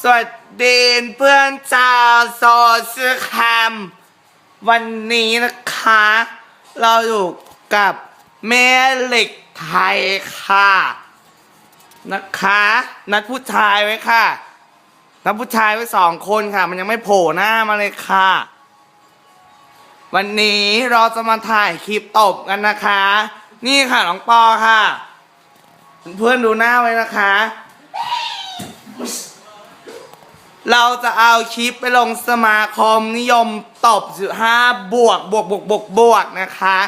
สวัสดีเพื่อนชาวโซเชียลแคมวันนี้นะคะ เราอยู่กับแม่เล็กไทยค่ะ นะคะ นัดผู้ชายไว้ค่ะ นัดผู้ชายไว้สองคนค่ะ มันยังไม่โผล่หน้ามาเลยค่ะ วันนี้เราจะมาถ่ายคลิปตบกันนะคะ นี่ค่ะน้องปอค่ะ เพื่อนดูหน้าไว้นะคะ เราจะเอาคลิปไปลงสมาคมนิยมตบสิบห้าบวกบวกบวกบวกบวกนะคะ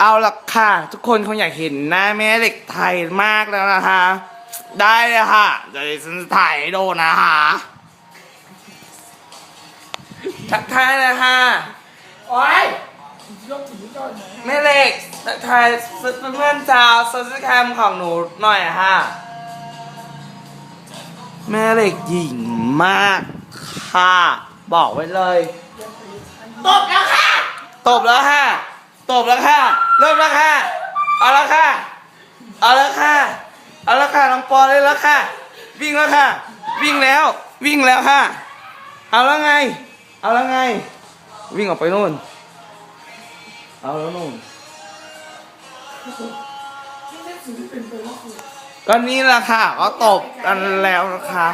เอาละค่ะ ทุกคนคงอยากเห็นหน้าแม่เด็กไทยมากแล้วนะคะ ได้เลยค่ะเดี๋ยวฉันจะถ่ายให้ดูนะคะทักทายเลยค่ะโอ๊ยยกถือก่อนนะแม่เล็กทักทายเพื่อนๆชาวโซเชียลแคมของหนูหน่อยค่ะ แม่เหล็กหญิงมากค่ะ บอกไว้เลยตบแล้วค่ะตบแล้วค่ะตบแล้วค่ะ เริ่มแล้วค่ะ เอาแล้วค่ะ เอาแล้วค่ะ เอาแล้วค่ะน้องปอเลยแล้วค่ะ วิ่งแล้วค่ะ วิ่งแล้ว วิ่งแล้วค่ะ เอาแล้วไง เอาแล้วไง วิ่งออกไปนู่น เอาแล้วนู่น ก็นี่แหละค่ะ ก็ตบกันแล้วนะคะ